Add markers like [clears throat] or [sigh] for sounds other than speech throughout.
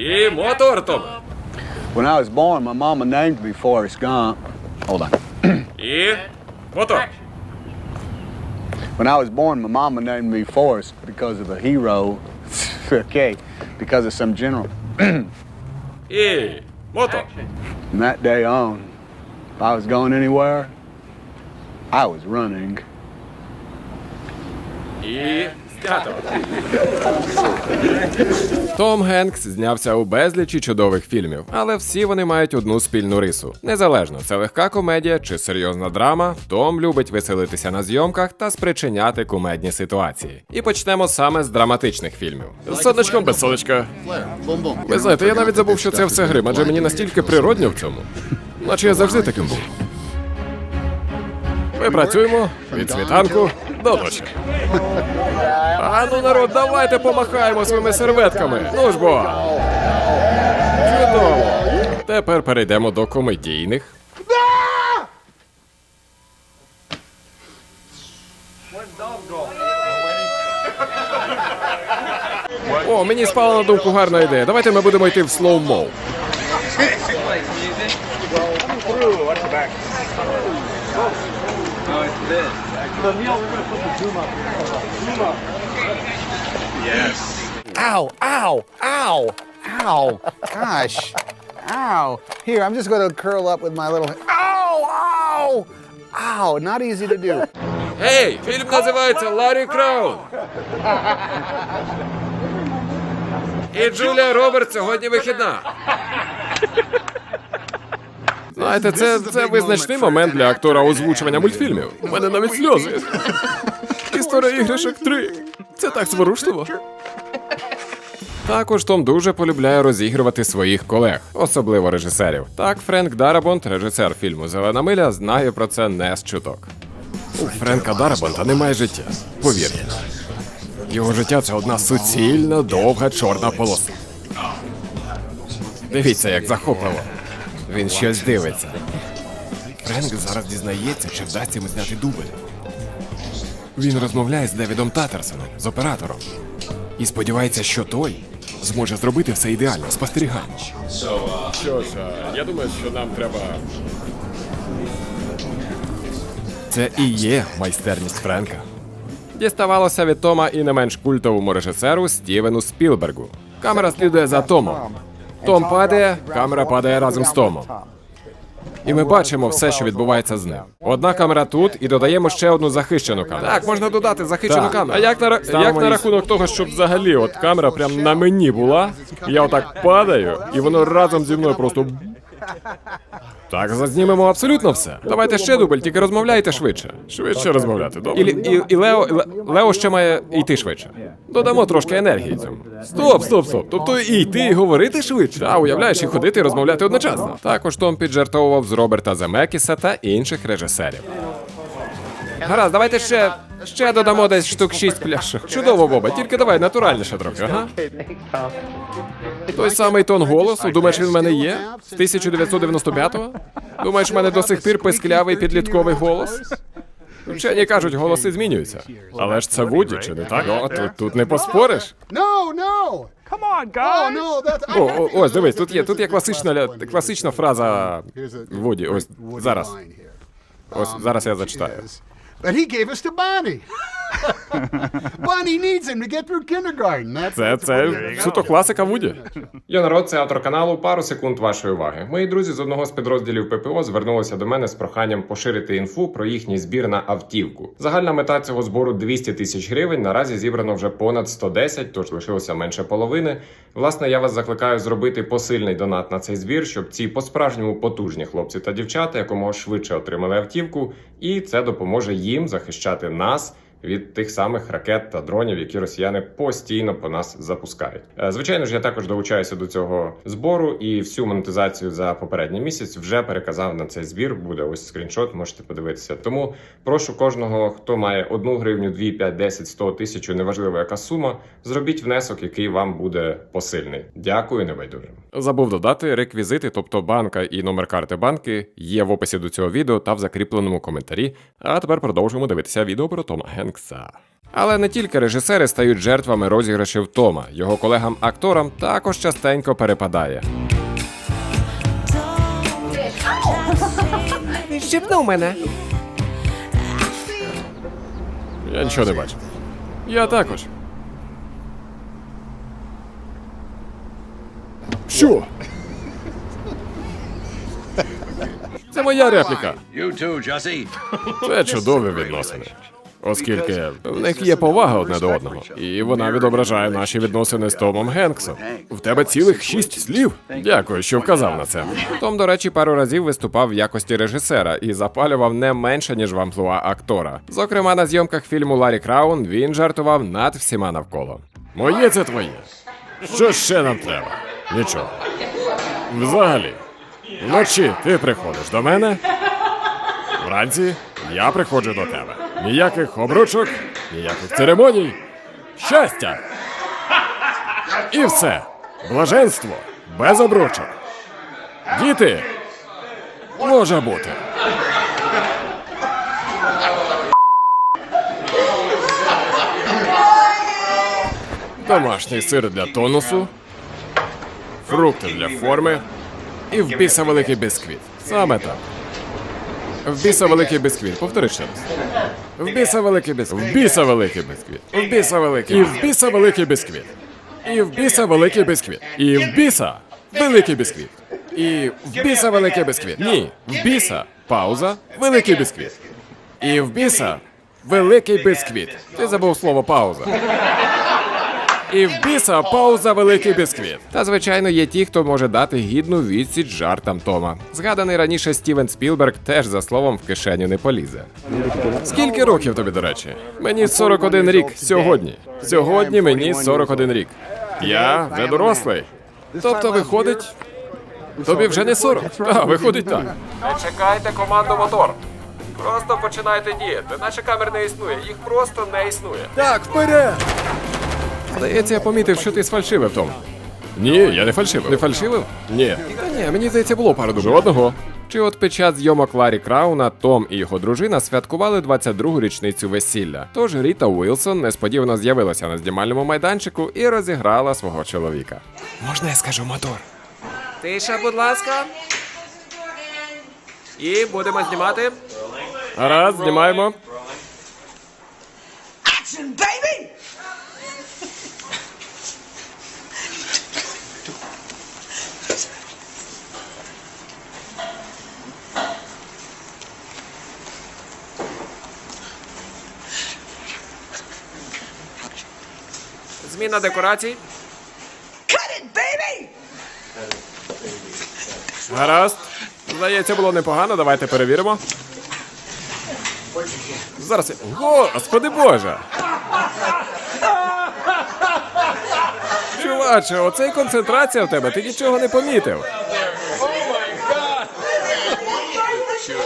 І мотор, Тома. When I was born, my mama named me Forrest Gump. Hold on. [clears throat] І мотор. When I was born, my mama named me Forrest because of a hero. [laughs] okay, because of some general. [clears throat] І мотор. From that day on, if I was going anywhere, I was running. І знято. Том Генкс знявся у безлічі чудових фільмів, але всі вони мають одну спільну рису. Незалежно, це легка комедія чи серйозна драма. Том любить веселитися на зйомках та спричиняти кумедні ситуації. І почнемо саме з драматичних фільмів. З сонечком без сонечка. Ви знаєте, я навіть забув, що це все грим, адже мені настільки природньо в цьому. Наче я завжди таким був. Ми працюємо від світанку до ночі. А ну народ, давайте помахаємо своїми серветками. Ну ж бо. Чудово. Тепер перейдемо до комедійних. О, мені спала на думку гарна ідея. Давайте ми будемо йти в слоумо. Ow, ow, ow, ow. Gosh. Ow. Here, I'm just going to curl up with my little. Ow, ow, ow. Not easy to do. Гей, фільм називається Ларі Краун. І Джулія Робертс сьогодні вихідна. Знаєте, це, це визначний момент для актора озвучування мультфільмів. У мене навіть сльози. Історія іграшок 3. Це так зворушливо. Також Том дуже полюбляє розігрувати своїх колег, особливо режисерів. Так, Френк Дарабонт, режисер фільму Зелена миля, знає про це не з чуток. У Френка Дарабонта немає життя. Повірте. Його життя це одна суцільна, довга чорна полоса. Дивіться, як захопливо. Він щось дивиться. Френк зараз дізнається, чи вдасться йому зняти дубль. Він розмовляє з Девідом Татерсоном, з оператором, і сподівається, що той зможе зробити все ідеально, спостерігаємо. Що ж, я думаю, що нам треба. Це і є майстерність Френка. Діставалося від Тома і не менш культовому режисеру Стівену Спілбергу. Камера слідує за Томом. Том падає, камера падає разом з Томом. І ми бачимо все, що відбувається з ним. Одна камера тут, і додаємо ще одну захищену камеру. Так, можна додати захищену камеру. А як на Ставимо як на рахунок того, щоб взагалі от камера прямо на мені була, і я отак падаю, і воно разом зі мною просто. Так, зазнімемо абсолютно все. Давайте ще дубль, тільки розмовляйте швидше. Швидше розмовляти, добре. І, і, і Лео, і Ле- Лео ще має йти швидше. Додамо трошки енергії цьому. Стоп, стоп, стоп. Тобто і йти, і говорити швидше. А уявляєш, і ходити, і розмовляти одночасно. Також Том піджартовував з Роберта Земекіса та інших режисерів. Гаразд, давайте ще. Ще додамо десь штук шість пляшок. Чудово, Боба, тільки давай натуральніше трохи, ага. Той самий тон голосу, думаєш, він в мене є? З 1995-го? Думаєш, в мене до сих пір писклявий підлітковий голос? Вчені кажуть, голоси змінюються. Але ж це Вуді, чи не так? О, тут, тут не поспориш. No, no. Come on, guys. Oh, no. That's. О, о, ось, дивись, тут є, тут є класична, ля- класична фраза Вуді. Ось зараз. Ось зараз я зачитаю. But he gave us to Bonnie. [laughs] Bonnie needs him to get through kindergarten. That's, Це, це суто класика Вуді. Я народ, це автор каналу. Пару секунд вашої уваги. Мої друзі з одного з підрозділів ППО звернулися до мене з проханням поширити інфу про їхній збір на автівку. Загальна мета цього збору 200 тисяч гривень. Наразі зібрано вже понад 110, тож лишилося менше половини. Власне, я вас закликаю зробити посильний донат на цей збір, щоб ці по-справжньому потужні хлопці та дівчата якомога швидше отримали автівку, і це допоможе їм захищати нас від тих самих ракет та дронів, які росіяни постійно по нас запускають. Е, Звичайно ж, я також долучаюся до цього збору і всю монетизацію за попередній місяць вже переказав на цей збір. Буде ось скріншот, можете подивитися. Тому прошу кожного, хто має одну гривню, дві, п'ять, десять, сто тисячу, неважливо яка сума. Зробіть внесок, який вам буде посильний. Дякую, небайдужим. Забув додати реквізити, тобто банка і номер карти банки, є в описі до цього відео та в закріпленому коментарі. А тепер продовжуємо дивитися відео про Тома Генкса. Але не тільки режисери стають жертвами розіграшів Тома, його колегам-акторам також частенько перепадає. Він щепнув мене. Я нічого не бачу. Я також. Що? Це моя репліка. Це чудові відносини. Оскільки в них є повага одне до одного, і вона відображає наші відносини з Томом Генксом. В тебе цілих шість слів. Дякую, що вказав на це. Том, до речі, пару разів виступав в якості режисера і запалював не менше ніж в амплуа актора. Зокрема, на зйомках фільму Ларі Краун він жартував над всіма навколо. Моє це твоє. Що ще нам треба? Нічого. Взагалі, вночі ти приходиш до мене, Вранці я приходжу до тебе. Ніяких обручок, ніяких церемоній. Щастя! І все. Блаженство без обручок. Діти може бути. Домашній сир для тонусу, фрукти для форми і в біса великий бісквіт. Саме так. В біса великий бісквіт. Повтори ще раз. В біса великий бісквіт. В біса великий бісквіт. В біса великий. І в біса великий бісквіт. І в біса великий бісквіт. І в біса великий бісквіт. І в біса великий бісквіт. Ні. В біса. Пауза. Великий бісквіт. І в біса великий бісквіт. Ти забув слово пауза. І в біса пауза великий бісквіт. Та звичайно є ті, хто може дати гідну відсіч жартам Тома. Згаданий раніше Стівен Спілберг теж за словом в кишеню не полізе. Скільки років тобі, до речі? Мені 41 рік сьогодні. Сьогодні мені 41 рік. Я вже дорослий. Тобто виходить. Тобі вже не 40. А, виходить так. Не чекайте команду мотор. Просто починайте діяти, наче камер не існує, їх просто не існує. Так, вперед! Здається, я помітив, що ти сфальшивив, Том. Ні, я не фальшивив. Не фальшивив? Ні. Та ні, мені здається, було пару дуже одного. Чи от під час зйомок Ларі Крауна Том і його дружина святкували 22-гу річницю весілля. Тож Ріта Уілсон несподівано з'явилася на знімальному майданчику і розіграла свого чоловіка. Можна я скажу мотор? Тиша, будь ласка. І будемо знімати. Гаразд, знімаємо. action, baby! Зміна декорацій. Cut it, baby! Гаразд. Здається, було непогано, давайте перевіримо. Зараз. я- Господи Боже! Чуваче, оце й концентрація в тебе, ти нічого не помітив.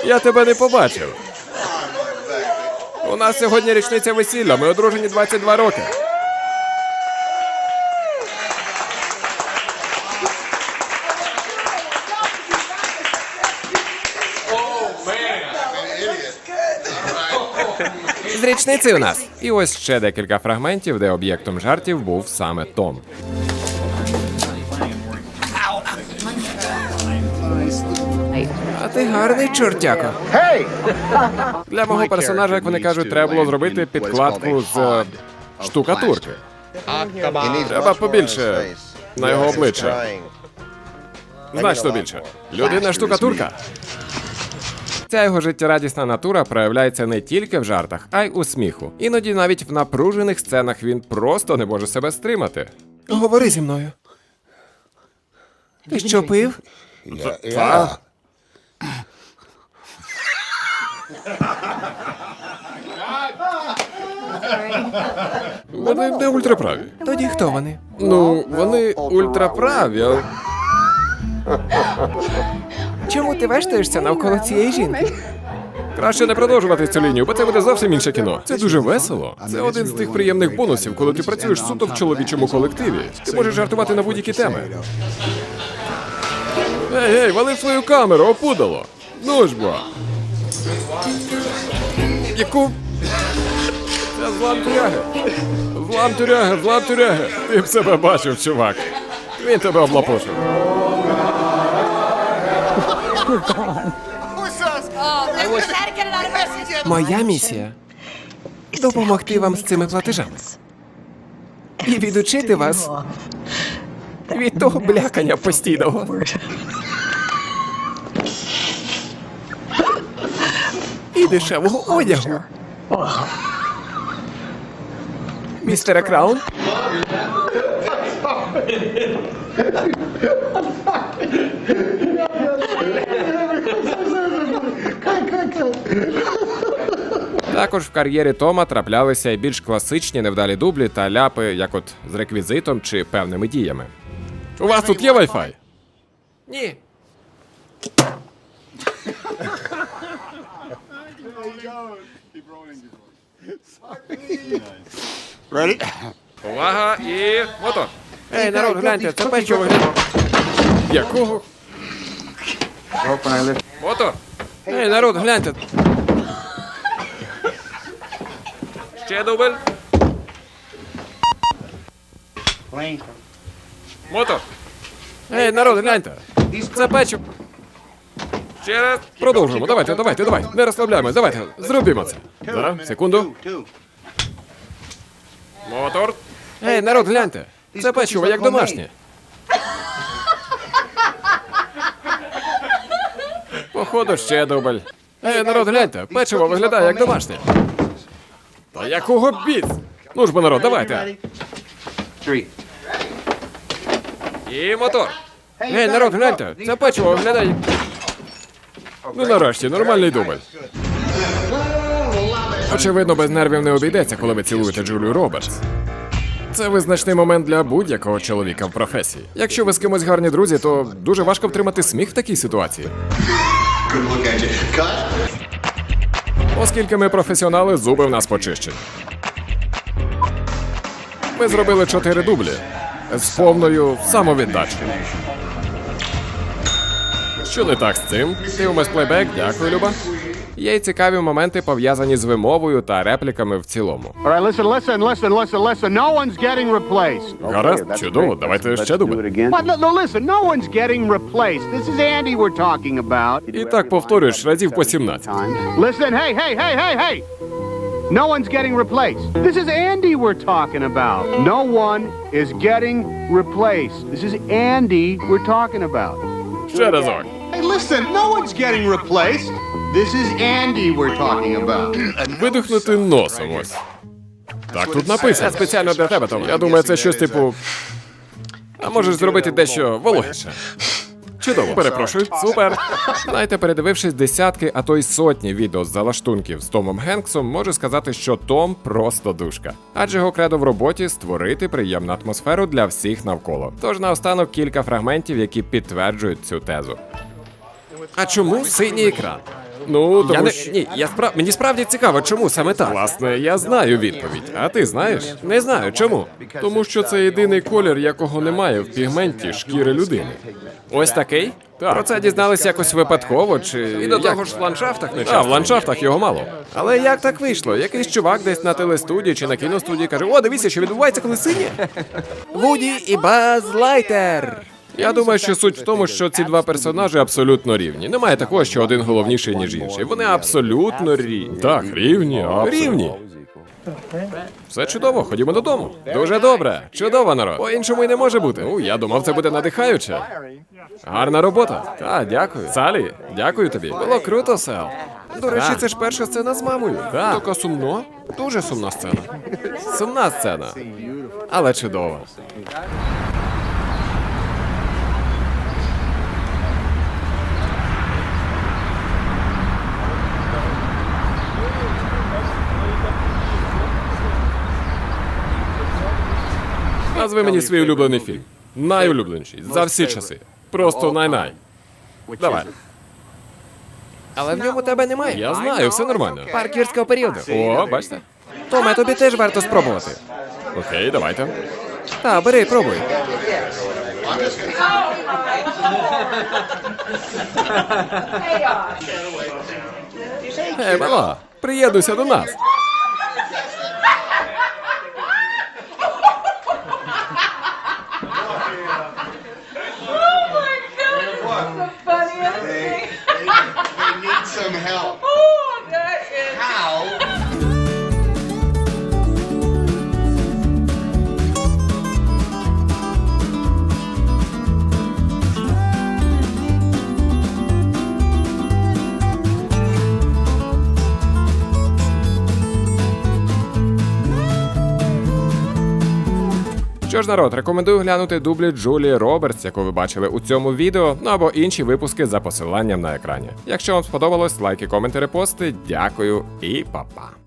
Я тебе не побачив. У нас сьогодні річниця весілля, ми одружені 22 роки. Річниці у нас. І ось ще декілька фрагментів, де об'єктом жартів був саме Том. А ти гарний чортяко. Для мого персонажа, як вони кажуть, треба було зробити підкладку з е, штукатурки. Треба побільше на його обличчя. Значно більше. Людина штукатурка. Ця його життєрадісна натура проявляється не тільки в жартах, а й у сміху. Іноді навіть в напружених сценах він просто не може себе стримати. Говори зі мною. Ти що пив? Так. Вони не ультраправі. Тоді хто вони? Ну, вони ультраправі. Чому ти вештаєшся навколо цієї жінки? Краще не продовжувати цю лінію, бо це буде зовсім інше кіно. Це дуже весело. Це один з тих приємних бонусів, коли ти працюєш суто в чоловічому колективі. Ти можеш жартувати на будь-які теми. Ей, ей, вали свою камеру, опудало! Ну ж бо. Яку? Це злам тюряги. Злам тюряги, злам тюряги. Ти б себе бачив, чувак. Він тебе облапошив. Моя місія допомогти вам з цими платежами. І відучити вас від того блякання постійного. І дешевого одягу. Містере Краун? Також в кар'єрі Тома траплялися й більш класичні невдалі дублі та ляпи, як от з реквізитом чи певними діями. У вас тут є Wi-Fi? Ні. Ready? Увага і мотор. Ей, народ, гляньте, це печиво. Якого? Мотор. Ей, народ, гляньте. Ще дубль. Мотор. Ей, народ, гляньте. Це печиво. Ще раз. Продовжуємо. Давайте, давайте, давайте. Не розслабляємось, давайте. Зробімо це. Зараз, секунду. Мотор. Ей, народ, гляньте. Це печиво як домашнє. Походу, ще дубль. Ей, народ, гляньте, печиво виглядає як домашнє. Та якого біс? Ну ж бо народ, давайте. І мотор. Ей, народ, гляньте, це печиво виглядає. Ну нарешті, нормальний дубль. Очевидно, без нервів не обійдеться, коли ви цілуєте Джулію Робертс. Це визначний момент для будь-якого чоловіка в професії. Якщо ви з кимось гарні друзі, то дуже важко втримати сміх в такій ситуації. Оскільки ми професіонали, зуби в нас почищені. Ми зробили чотири дублі з повною самовіддачею. Що не так з цим? Дивимось плейбек, дякую, Люба. Є й цікаві моменти пов'язані з вимовою та репліками в цілому. Listen, listen, listen. No one's getting replaced. Гаразд, чудово, давайте ще дубль. But no, no, listen, no one's getting replaced. This is Andy we're talking about. І так повторюєш разів по 17. Listen, hey, hey, hey, hey, hey. No one's getting replaced. This is Andy we're talking about. No one is getting replaced. This is Andy we're talking about. Ще разок. Hey, listen, no one's getting replaced. This is Andy we're talking about. Видихнути носом ось. Так тут написано. Спеціально для тебе, Том. Я думаю, це щось типу. А можеш зробити дещо вологіше. Чудово, перепрошую, супер. Знаєте, передивившись десятки, а то й сотні відео з залаштунків з Томом Генксом, можу сказати, що Том просто душка. Адже його кредо в роботі створити приємну атмосферу для всіх навколо. Тож наостанок кілька фрагментів, які підтверджують цю тезу. А чому синій екран? Ну, тому Я не- що... Ні, я справ... мені справді цікаво, чому саме так. Власне, я знаю відповідь. А ти знаєш? Не знаю, чому. Тому що це єдиний колір, якого немає в пігменті шкіри людини. Ось такий? Так. Про це дізналися якось випадково, чи. І до того ж в ландшафтах не А, в ландшафтах його мало. Але як так вийшло? Якийсь чувак десь на телестудії чи на кіностудії каже: О, дивіться, що відбувається, коли сині. Вуді і Баз Лайтер. Я думаю, що суть в тому, що ці два персонажі абсолютно рівні. Немає такого, що один головніший, ніж інший. Вони абсолютно рівні. Так, рівні, рівні. Все чудово, ходімо додому. Дуже добре, чудово, народ. По-іншому й не може бути. Ну, я думав, це буде надихаюче. Гарна робота. Так, дякую. Салі, дякую тобі. Було круто, Сел. До речі, це ж перша сцена з мамою. Так. Така сумно. Дуже сумна сцена. Сумна сцена. Але чудова. Назви мені свій улюблений фільм. Найулюбленіший. За всі часи. Просто най-най. Давай. Але в ньому тебе немає. Я знаю, все нормально. Парк юрського періоду. О, бачите? Томе, тобі теж варто спробувати. Окей, давайте. Та, бери, пробуй. Ей, мала, приєднуйся до нас. Some help. Що ж, народ, рекомендую глянути дублі Джулії Робертс, яку ви бачили у цьому відео, ну або інші випуски за посиланням на екрані. Якщо вам сподобалось, лайки, коменти, репости. Дякую і па-па.